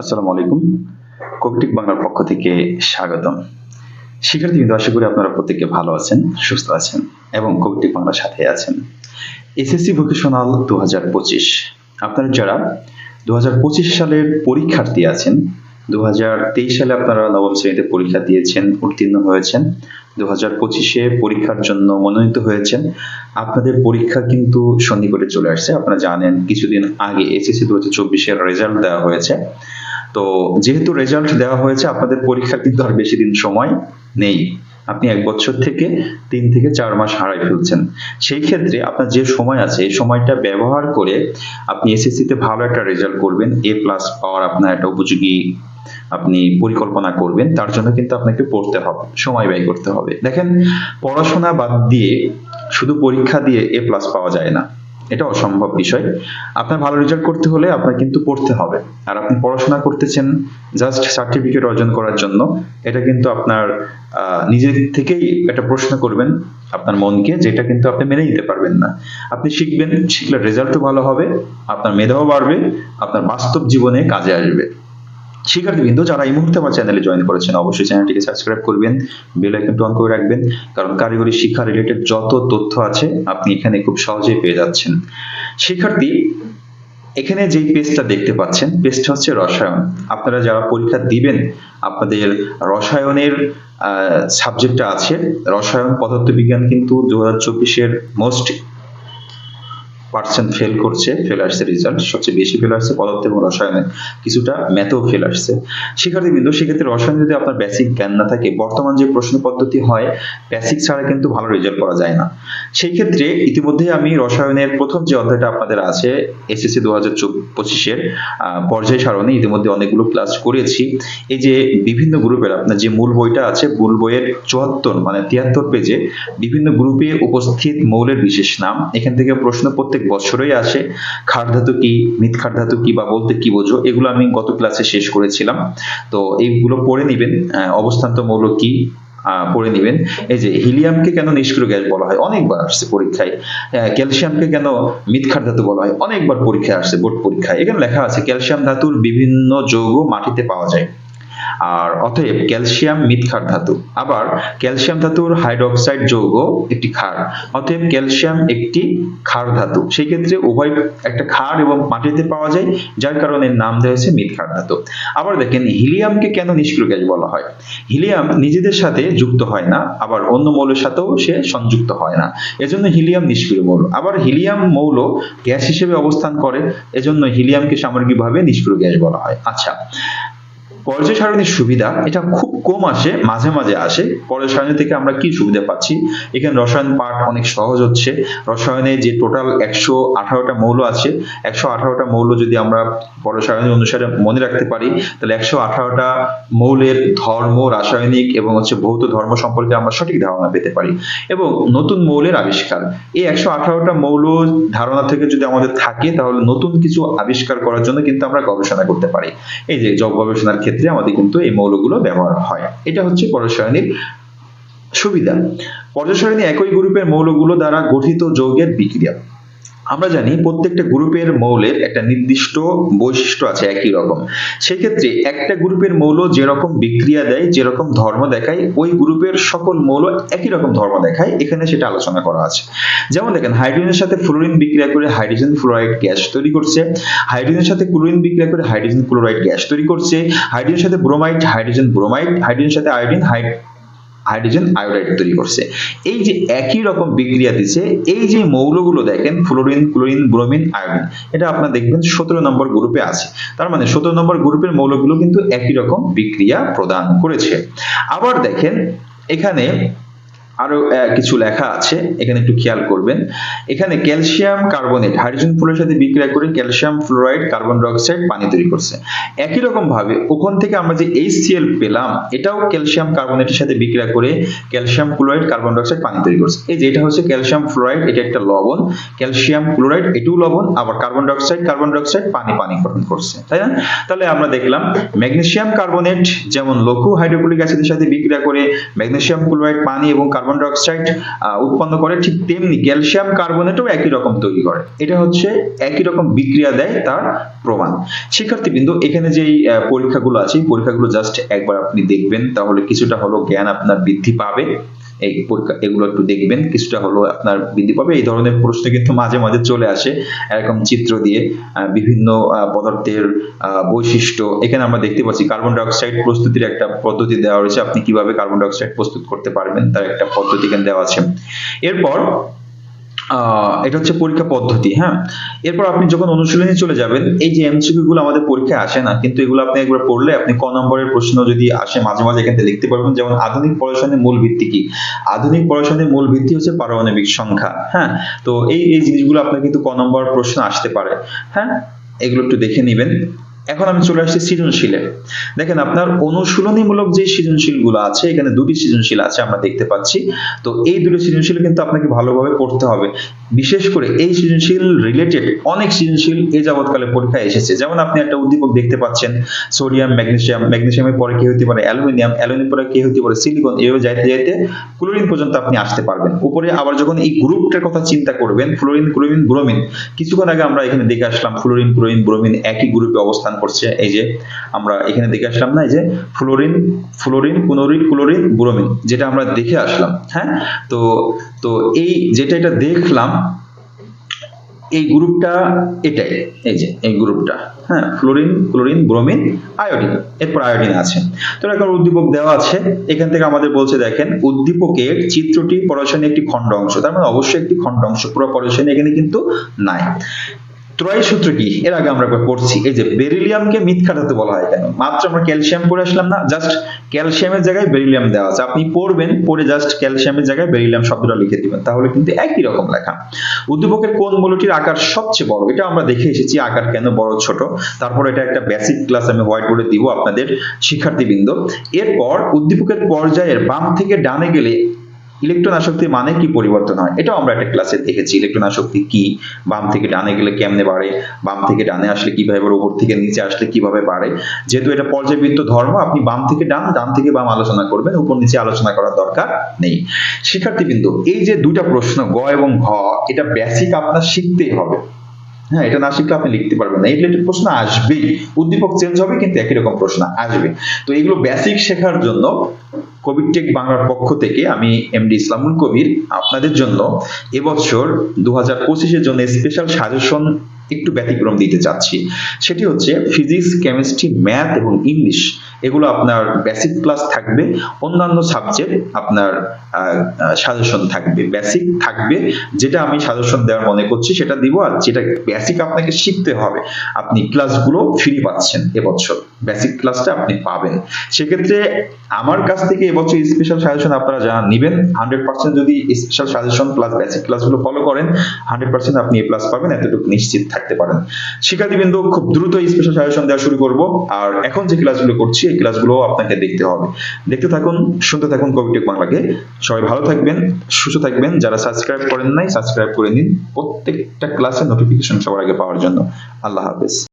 আসসালামু আলাইকুম। কবিটিক বাংলার পক্ষ থেকে স্বাগতম। শিক্ষার্থী কিন্তু আশা করি আপনারা প্রত্যেকে ভালো আছেন, সুস্থ আছেন এবং কবিটিক বাংলার সাথে আছেন। এসএসসি ভোকেশনাল দু হাজার পঁচিশ। আপনারা যারা দু হাজার পঁচিশ সালের পরীক্ষার্থী আছেন দু হাজার তেইশ সালে আপনারা নবম শ্রেণীতে পরীক্ষা দিয়েছেন, উত্তীর্ণ হয়েছেন দু হাজার পঁচিশে পরীক্ষার জন্য মনোনীত হয়েছেন, আপনাদের পরীক্ষা কিন্তু সন্নিকটে চলে আসছে। আপনারা জানেন, কিছুদিন আগে এসএসসি দু হাজার চব্বিশের রেজাল্ট দেওয়া হয়েছে। তো যেহেতু রেজাল্ট দেওয়া হয়েছে, আপনাদের পরীক্ষার কিন্তু আর বেশি দিন সময় নেই। আপনি এক বছর থেকে তিন থেকে চার মাস হারাই ফেলছেন। সেই ক্ষেত্রে আপনার যে সময় আছে, এই সময়টা ব্যবহার করে আপনি এসএসসিতে ভালো একটা রেজাল্ট করবেন এ প্লাস পাওয়ার আপনার একটা উপযোগী আপনি পরিকল্পনা করবেন, তার জন্য কিন্তু আপনাকে পড়তে হবে, সময় ব্যয় করতে হবে। দেখেন, পড়াশোনা বাদ দিয়ে শুধু পরীক্ষা দিয়ে এ প্লাস পাওয়া যায় না। এটা অসম্ভব বিষয়। আপনার ভালো রেজাল্ট করতে হলে আপনার কিন্তু পড়তে হবে। আর আপনি পড়াশোনা করতেছেন জাস্ট সার্টিফিকেট অর্জন করার জন্য, এটা কিন্তু আপনার নিজের থেকেই একটা প্রশ্ন করবেন আপনার মনকে, যেটা কিন্তু আপনি মেনে নিতে পারবেন না। আপনি শিখবেন, শিখলে রেজাল্টও ভালো হবে, আপনার মেধাও বাড়বে, আপনার বাস্তব জীবনে কাজে আসবে। শিক্ষার্থীবৃন্দ যারা এই মুহূর্তে আমার চ্যানেলে জয়েন করেছেন, অবশ্যই চ্যানেলটিকে সাবস্ক্রাইব করবেন বেল আইকনটি অন করে রাখবেন, কারণ কারিগরি শিক্ষা রিলেটেড যত তথ্য আছে, আপনি এখানে খুব সহজেই পেয়ে যাচ্ছেন। শিক্ষার্থী, এখানে যে পেজটা দেখতে পাচ্ছেন পেজটা হচ্ছে রসায়ন। আপনারা যারা পরীক্ষা দিবেন, আপনাদের রসায়নের সাবজেক্টটা আছে। রসায়ন, পদার্থবিজ্ঞান কিন্তু দু হাজার চব্বিশের মোস্ট পার্সেন্ট ফেল করছে ফেল আসছে রেজাল্ট সবচেয়ে বেশি ফেল আসছে পদার্থ এবং রসায়নে। কিছুটা ম্যাথেও ফেল আসছে। শিক্ষার্থীবৃন্দ, সেক্ষেত্রে রসায়ন যদি আপনার বেসিক জ্ঞান না থাকে, বর্তমান যে প্রশ্ন পদ্ধতি হয় বেসিক ছাড়া কিন্তু ভালো রেজাল্ট করা যায় না। সেই ক্ষেত্রে ইতিমধ্যে আমি রসায়নের প্রথম যে অধ্যায়টা আপনাদের আছে, এসএসসি দু হাজার পঁচিশের পর্যায় সারণে ইতিমধ্যে অনেকগুলো ক্লাস করেছি। এই যে বিভিন্ন গ্রুপের আপনার যে মূল বইটা আছে, মূল বইয়ের চুয়াত্তর মানে তিয়াত্তর পেজে বিভিন্ন গ্রুপে উপস্থিত মৌলের বিশেষ নাম। এখান থেকে প্রশ্ন প্রত্যেক বছরই আসে ক্ষার ধাতু কি মিথ ক্ষার ধাতু কি বা বলতে কি বোঝো, এগুলো আমি গত ক্লাসে শেষ করেছিলাম। তো এইগুলো পড়ে নিবেন অবস্থান্ত মৌল কি পড়ে নিবেন। এই যে হিলিয়ামকে কেন নিষ্ক্রিয় গ্যাস বলা হয়? অনেকবার আসছে পরীক্ষায়। ক্যালসিয়ামকে কেন মিথ্যার ধাতু বলা হয়? অনেকবার পরীক্ষায় আসছে, বোর্ড পরীক্ষায়। এখানে লেখা আছে, ক্যালসিয়াম ধাতুর বিভিন্ন যৌগ মাটিতে পাওয়া যায়। আর অতএব ক্যালসিয়াম মিথক্ষার ধাতু। আবার ক্যালসিয়াম ধাতুর হাইড্রোক্সাইড যৌগ একটি ক্ষার। অতএব ক্যালসিয়াম একটি ক্ষার ধাতু। সেই ক্ষেত্রে উভয় একটা ক্ষার এবং মাটিতে পাওয়া যায়, যার কারণে নাম দেওয়া হয়েছে মিথক্ষার ধাতু। আবার দেখেন, হিলিয়ামকে কেন নিষ্ক্রিয় গ্যাস বলা হয়? হিলিয়াম নিজেদের সাথে যুক্ত হয় না, আবার অন্য মৌলের সাথেও সে সংযুক্ত হয় না। এজন্য হিলিয়াম নিষ্ক্রিয় মৌল। আবার হিলিয়াম মৌল গ্যাস হিসেবে অবস্থান করে, এজন্য হিলিয়ামকে সামগ্রিকভাবে নিষ্ক্রিয় গ্যাস বলা হয়। আচ্ছা পর্যায় সারণীর সুবিধা, এটা খুব কম আসে, মাঝে মাঝে আসে। পর্যায় সারণী থেকে আমরা কি সুবিধা পাচ্ছি? এখানে রসায়ন পাঠ অনেক সহজ হচ্ছে। রসায়নে যে টোটাল একশো আঠারোটা মৌল আছে, একশো আঠারোটা মৌল যদি আমরা পর্যায় সারণী অনুসারে মনে রাখতে পারি, তাহলে একশো আঠারোটা মৌলের ধর্ম রাসায়নিক এবং হচ্ছে ভৌত ধর্ম সম্পর্কে আমরা সঠিক ধারণা পেতে পারি। এবং নতুন মৌলের আবিষ্কার। এই একশো আঠারোটা মৌল ধারণা থেকে যদি আমাদের থাকে, তাহলে নতুন কিছু আবিষ্কার করার জন্য কিন্তু আমরা গবেষণা করতে পারি। এই যে গবেষণার ক্ষেত্রে আমাদের কিন্তু এই মৌলগুলো ব্যবহার হয়। এটা হচ্ছে পরসায়নিক সুবিধা। পর্যায়সারণী একই গ্রুপের মৌলগুলো দ্বারা গঠিত যৌগের বিক্রিয়া। আমরা জানি প্রত্যেকটা গ্রুপের মৌলের একটা নির্দিষ্ট বৈশিষ্ট্য আছে একই রকম। সেক্ষেত্রে একটা গ্রুপের মৌল যেরকম বিক্রিয়া দেয়, যেরকম ধর্ম দেখায়, ওই গ্রুপের সকল মৌল একই রকম ধর্ম দেখায়, এখানে সেটা আলোচনা করা আছে। যেমন দেখেন, হাইড্রোজেনের সাথে ফ্লোরিন বিক্রিয়া করে হাইড্রোজেন ফ্লোরাইড গ্যাস তৈরি করছে। হাইড্রোজেনের সাথে ক্লোরিন বিক্রিয়া করে হাইড্রোজেন ক্লোরাইড গ্যাস তৈরি করছে। হাইড্রোজেনের সাথে ব্রোমাইড, হাইড্রোজেন ব্রোমাইড, হাইড্রোজেনের সাথে আয়োডিন হাইড্রোজেন আয়োডাইড তৈরি করছে। এই যে একই রকম বিক্রিয়া দিছে এই যে মৌলগুলো দেখেন, ফ্লোরিন, ক্লোরিন, ব্রোমিন, আয়োডিন, এটা আপনারা দেখবেন সতেরো নম্বর গ্রুপে আছে। তার মানে সতেরো নম্বর গ্রুপের মৌলগুলো কিন্তু একই রকম বিক্রিয়া প্রদান করেছে। আবার দেখেন, এখানে আরও কিছু লেখা আছে, এখানে একটু খেয়াল করবেন। এখানে ক্যালসিয়াম কার্বনেট, হাইড্রোজেন ফুলের সাথে বিক্রিয়া করে ক্যালসিয়াম ফ্লোরাইড, কার্বন ডাইঅক্সাইড পানি তৈরি করছে। একই রকম ভাবে, ওখান থেকে আমরা যে HCl পেলাম, এটাও ক্যালসিয়াম কার্বনেটের সাথে বিক্রিয়া করে ক্যালসিয়াম ক্লোরাইড, কার্বন ডাইঅক্সাইড পানি তৈরি করছে। এই যে এটা হচ্ছে ক্যালসিয়াম ফ্লোরাইড, এটা একটা লবণ। ক্যালসিয়াম ক্লোরাইড, এটাও লবণ, আবার কার্বন ডাইঅক্সাইড কার্বন ডাইঅক্সাইড পানি পানি গঠন করছে, তাই না? তাহলে আমরা দেখলাম, ম্যাগনেসিয়াম কার্বনেট, যেমন লঘু হাইড্রোক্লোরিক অ্যাসিডের সাথে বিক্রিয়া করে ম্যাগনেসিয়াম ক্লোরাইড, পানি এবং কার্বন কার্বন ডাইঅক্সাইড উৎপন্ন করে ঠিক তেমনি ক্যালসিয়াম কার্বনেটও একই রকম তৈরি করে। এটা হচ্ছে একই রকম বিক্রিয়া দেয় তার প্রমাণ। শিক্ষার্থীবৃন্দ, এখানে যেই পরীক্ষাগুলো আছে পরীক্ষাগুলো জাস্ট একবার আপনি দেখবেন, তাহলে কিছুটা হলো জ্ঞান আপনার বৃদ্ধি পাবে। এই এগুলো একটু দেখবেন, কিছুটা হলো আপনার বৃদ্ধি পাবে। এই ধরনের প্রশ্ন কিন্তু মাঝে মাঝে চলে আসে, এরকম চিত্র দিয়ে বিভিন্ন পদার্থের বৈশিষ্ট্য। এখানে আমরা দেখতে পাচ্ছি কার্বন ডাইঅক্সাইড প্রস্তুতির একটা পদ্ধতি দেওয়া রয়েছে। আপনি কীভাবে কার্বন ডাইঅক্সাইড প্রস্তুত করতে পারবেন, তার একটা পদ্ধতি এখানে দেওয়া আছে। এরপর এটা হচ্ছে পরীক্ষা পদ্ধতি হ্যাঁ? এরপর আপনি যখন অনুশীলনে চলে যাবেন, এই যে এমসিকিউ গুলো আমাদের পরীক্ষায় আসে না, কিন্তু এগুলো আপনি একবার পড়লে আপনি ক নম্বরের প্রশ্ন যদি আসে, মাঝে মাঝে এখান লিখতে পারবেন, যেমন আধুনিক পড়াশোনার মূল ভিত্তি কি? আধুনিক পড়াশোনার মূল ভিত্তি হচ্ছে পারমাণবিক সংখ্যা হ্যাঁ? তো এই এই জিনিসগুলো আপনার কিন্তু ক নম্বর প্রশ্ন আসতে পারে হ্যাঁ? এগুলো একটু দেখে নেবেন। এখন আমি চলে আসছি সৃজনশীলে। দেখেন আপনার অনুশীলনীমূলক যে সৃজনশীলগুলো আছে, এখানে দুটি সৃজনশীল আছে আমরা দেখতে পাচ্ছি। তো এই দুটো সৃজনশীল কিন্তু আপনাকে ভালোভাবে পড়তে হবে। বিশেষ করে এই সৃজনশীল রিলেটেড অনেক সৃজনশীল এ যাবৎকালে পরীক্ষায় এসেছে। যেমন আপনি একটা উদ্দীপক দেখতে পাচ্ছেন, সোডিয়াম, ম্যাগনেসিয়াম, ম্যাগনেসিয়ামের পরে কি হতে পারে? অ্যালুমিনিয়াম অ্যালুমিনিয়াম পরে কি হতে পারে? সিলিকন, এভাবে যাইতে যাইতে ক্লোরিন পর্যন্ত আপনি আসতে পারবেন। উপরে আবার যখন এই গ্রুপটার কথা চিন্তা করবেন ফ্লোরিন ক্লোরিন, ব্রোমিন, কিছুক্ষণ আগে আমরা এখানে দেখে আসলাম ফ্লোরিন ক্লোরিন, ব্রোমিন একই গ্রুপে অবস্থান করছে, এই যে আমরা এখানে দেখে আসলাম না, এই যে fluorine fluorine chlorine chlorine, bromine, যেটা আমরা দেখে আসলাম হ্যাঁ? তো তো এই যেটা এটা দেখলাম, এই গ্রুপটা এটাই, এই যে এই গ্রুপটা হ্যাঁ? ফ্লোরিন, ক্লোরিন, ব্রোমিন, আয়োডিন, এরপর আয়োডিন আছে। তো এখন উদ্দীপক দেওয়া আছে, এখান থেকে আমাদের বলছে, দেখেন, উদ্দীপকের চিত্রটি পড়াশোনার একটি খণ্ড অংশ, তার মানে অবশ্যই একটি খণ্ড অংশ, পুরো পড়াশোনা এখানে কিন্তু নাই। ত্রয় সূত্র কি? এর আগে আমরা একবার পড়ছি, এই যে বেরিলিয়ামকে মিথ্যা ধাতু বলা হয় কেন? মাত্র আমরা ক্যালসিয়াম পড়ে আসলাম না, জাস্ট ক্যালসিয়ামের জায়গায় বেরিলিয়াম দেওয়া আছে। আপনি পড়বেন, পড়ে জাস্ট ক্যালসিয়ামের জায়গায় বেরিলিয়াম শব্দটা লিখে দিবেন। তাহলে কিন্তু একই রকম লেখা। উদ্দীপকের কোন মূলটির আকার সবচেয়ে বড়? এটা আমরা দেখে এসেছি, আকার কেন বড় ছোট। তারপর এটা একটা বেসিক ক্লাস আমি হোয়াইট বোর্ডে দিব আপনাদের, শিক্ষার্থীবৃন্দ। এরপর উদ্দীপকের পর্যায়ের বাম থেকে ডানে গেলে ইলেকট্রন আসক্তির মানে কি পরিবর্তন হয়? এটাও আমরা একটা ক্লাসে দেখেছি। ইলেকট্রন আসক্তি কি? বাম থেকে ডানে গেলে কেমনে বাড়ে? বাম থেকে ডানে আসলে কীভাবে বাড়ে? উপর থেকে নিচে আসলে কীভাবে বাড়ে? যেহেতু এটা পর্যায়বৃত্ত ধর্ম, আপনি বাম থেকে ডান ডান থেকে বাম আলোচনা করবেন। উপর নিচে আলোচনা করার দরকার নেই। শিক্ষার্থীবৃন্দ, এই যে দুইটা প্রশ্ন, গ এবং ঘ, এটা বেসিক আপনার শিখতেই হবে। হ্যাঁ এটা না শিখলে আপনি লিখতে পারবেন না। এই রিলেটেড প্রশ্ন আসবেই। উদ্দীপক চেঞ্জ হবে কিন্তু একই রকম প্রশ্ন আসবে। তো এগুলো বেসিক শেখার জন্য কবির টেক বাংলার পক্ষ থেকে আমি এমডি ইসলামুল কবির আপনাদের জন্য এবছর দু হাজার পঁচিশের জন্য স্পেশাল সাজেশন একটু ব্যতিক্রম দিতে চাচ্ছি। সেটি হচ্ছে ফিজিক্স কেমিস্ট্রি ম্যাথ এবং ইংলিশ এগুলো আপনার বেসিক ক্লাস থাকবে। অন্যান্য সাবজেক্ট আপনার সাজেশন থাকবে। বেসিক থাকবে, যেটা আমি সাজেশন দেওয়ার মনে করছি, সেটা দিব আর যেটা বেসিক আপনাকে শিখতে হবে। আপনি ক্লাসগুলো ফ্রি পাচ্ছেন এবছর। বেসিক ক্লাসটা আপনি পাবেন। সেক্ষেত্রে আমার কাছ থেকে এবছর স্পেশাল সাজেশন আপনারা যারা নেবেন হান্ড্রেড পার্সেন্ট যদি স্পেশাল সাজেশন প্লাস বেসিক ক্লাসগুলো ফলো করেন হান্ড্রেড পার্সেন্ট আপনি এ প্লাস পাবেন, এতটুকু নিশ্চিত থাকতে পারেন। শিক্ষার্থীবৃন্দ, খুব দ্রুত স্পেশাল সাজেশন দেওয়া শুরু করব। আর এখন যে ক্লাসগুলো করছি এই ক্লাসগুলো আপনাকে দেখতে হবে। দেখতে থাকুন, শুনতে থাকুন কবিটেক বাংলাকে। সবাই ভালো থাকবেন, সুস্থ থাকবেন। যারা সাবস্ক্রাইব করেন নাই সাবস্ক্রাইব করে নিন। প্রত্যেকটা ক্লাসের নোটিফিকেশন সবার আগে পাওয়ার জন্য। আল্লাহ হাফেজ।